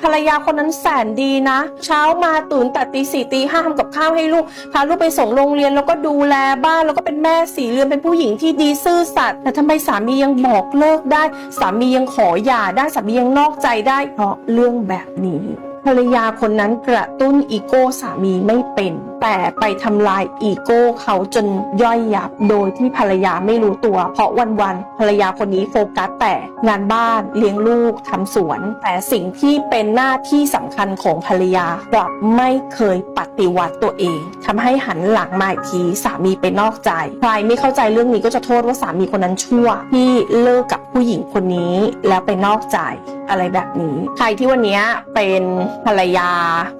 ภรรยาคนนั้นแสนดีนะ เช้ามาตื่นแต่ตีสี่ตีห้าทำกับข้าวให้ลูก พาลูกไปส่งโรงเรียนแล้วก็ดูแลบ้านแล้วก็เป็นแม่สีเรือนเป็นผู้หญิงที่ดีซื่อสัตย์แต่ทำไมสามียังบอกเลิกได้ สามียังขอหย่าได้สามียังนอกใจได้เพราะเรื่องแบบนี้ ภรรยาคนนั้นกระตุ้นอีโก้สามีไม่เป็น แต่ไปทำลายอีโก้เขาจนย่อยยับโดยที่ภรรยาไม่รู้ตัว เพราะวันๆภรรยาคนนี้โฟกัสแต่งานบ้านเลี้ยงลูกทำสวน แต่สิ่งที่เป็นหน้าที่สำคัญของภรรยากลับไม่เคยปฏิวัติตัวเองทำให้หันหลังมาอีกทีสามีไปนอกใจใครไม่เข้าใจเรื่องนี้ก็จะโทษว่าสามีคนนั้นชั่วที่เลิกกับผู้หญิงคนนี้แล้วไปนอกใจ อะไรแบบนี้ ใครที่วันนี้เป็นภรรยา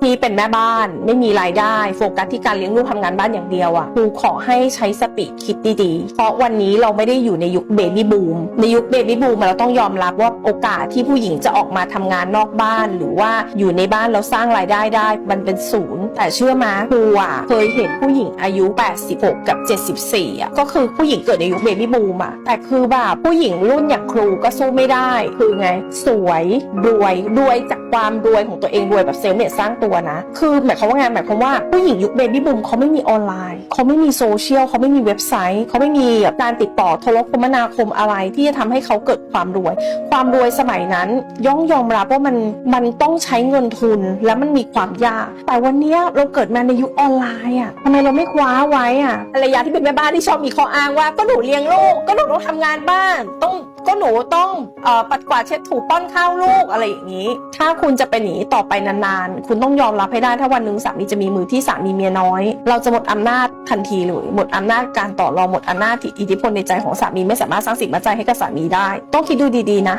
ที่เป็นแม่บ้าน ไม่มีรายได้โฟกัสที่การเลี้ยงลูกทำงานบ้านอย่างเดียวอะ่ะครูขอให้ใช้สติคิดดีๆ เพราะวันนี้เราไม่ได้อยู่ในยุคเบบี้บูมในยุคเบบี้บูมเราต้องยอมรับว่าโอกาสที่ผู้หญิงจะออกมาทำงานนอกบ้าน หรือว่าอยู่ในบ้านแล้วสร้างรายได้ได้ มันเป็นศูนย์ แต่เชื่อมาครูอะเคยเห็นผู้หญิงอายุ 86 กับ 74อะก็คือผู้หญิงเกิดในยุคเบบี้บูมอะแต่คือแบบผู้หญิงรุ่นอย่างครูก็สู้ไม่ได้ คือไง สวยรวยรวยจากความรวยของตัวเองรวยแบบเซลล์เมดสร้างตัวนะ คือหมายความว่าไงหมายความว่าผู้หญิงยุคเบบี้บูมเขาไม่มีออนไลน์เขาไม่มีโซเชียลเขาไม่มีเว็บไซต์เขาไม่มีแบบการติดต่อโทรคมนาคมอะไรที่จะทำให้เขาเกิดความรวย ความรวยสมัยนั้นย่อมยอมรับว่ามันมันต้องใช้เงินทุนและมันมีความยาก แต่วันนี้เราเกิดมาในยุคออนไลน์อะทำไมเราไม่คว้าไว้อะภรรยาที่เป็นแม่บ้านที่ชอบมีข้ออ้างว่าก็หนูเลี้ยงลูกก็หนูต้องทำงานบ้านต้อง หนูต้องอปัดกวาดเช็ดถูป้อนข้าวลูกอะไรอย่างนี้ ถ้าคุณจะเป็นอย่างนี้ต่อไปนานๆ คุณต้องยอมรับให้ได้ถ้าวันหนึ่งสามีจะมีมือที่สามีเมียน้อย เราจะหมดอำนาจทันทีเลยหมดอำนาจการต่อรองหมดอำนาจอิทธิพลในใจของสามีไม่สามารถสร้างสิ่งมาใจให้กับสามีได้ ต้องคิดดูดีๆนะ